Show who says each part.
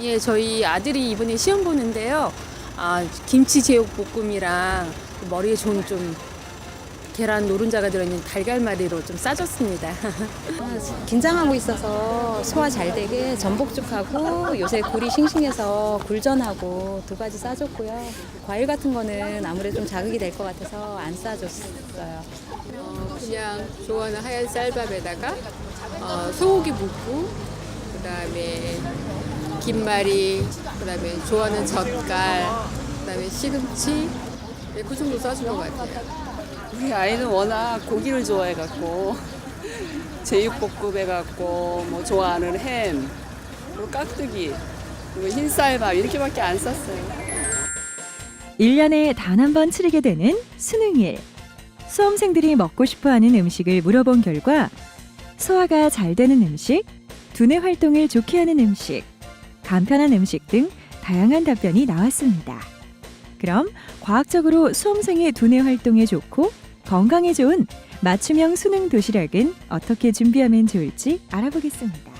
Speaker 1: 예, 저희 아들이 이번에 시험 보는데요. 아, 김치 제육 볶음이랑 머리에 좋은 좀 계란 노른자가 들어있는 달걀말이로 좀 싸줬습니다.
Speaker 2: 긴장하고 있어서 소화 잘 되게 전복죽하고 요새 굴이 싱싱해서 굴전하고 두 가지 싸줬고요. 과일 같은 거는 아무래도 좀 자극이 될 것 같아서 안 싸줬어요.
Speaker 3: 어, 그냥 좋아하는 하얀 쌀밥에다가 어, 소고기 묵고 그다음에 김말이 그다음에 좋아하는 젓갈 그다음에 시금치 네, 그 정도 싸준 것 같아요.
Speaker 4: 우리 아이는 워낙 고기를 좋아해갖고 제육볶음 해갖고 뭐 좋아하는 햄, 그리고 깍두기, 그리고 흰쌀밥 이렇게밖에 안 쌌어요.
Speaker 5: 1년에 단 한 번 치르게 되는 수능일. 수험생들이 먹고 싶어 하는 음식을 물어본 결과 소화가 잘 되는 음식, 두뇌 활동을 좋게 하는 음식, 간편한 음식 등 다양한 답변이 나왔습니다. 그럼 과학적으로 수험생의 두뇌 활동에 좋고 건강에 좋은 맞춤형 수능 도시락은 어떻게 준비하면 좋을지 알아보겠습니다.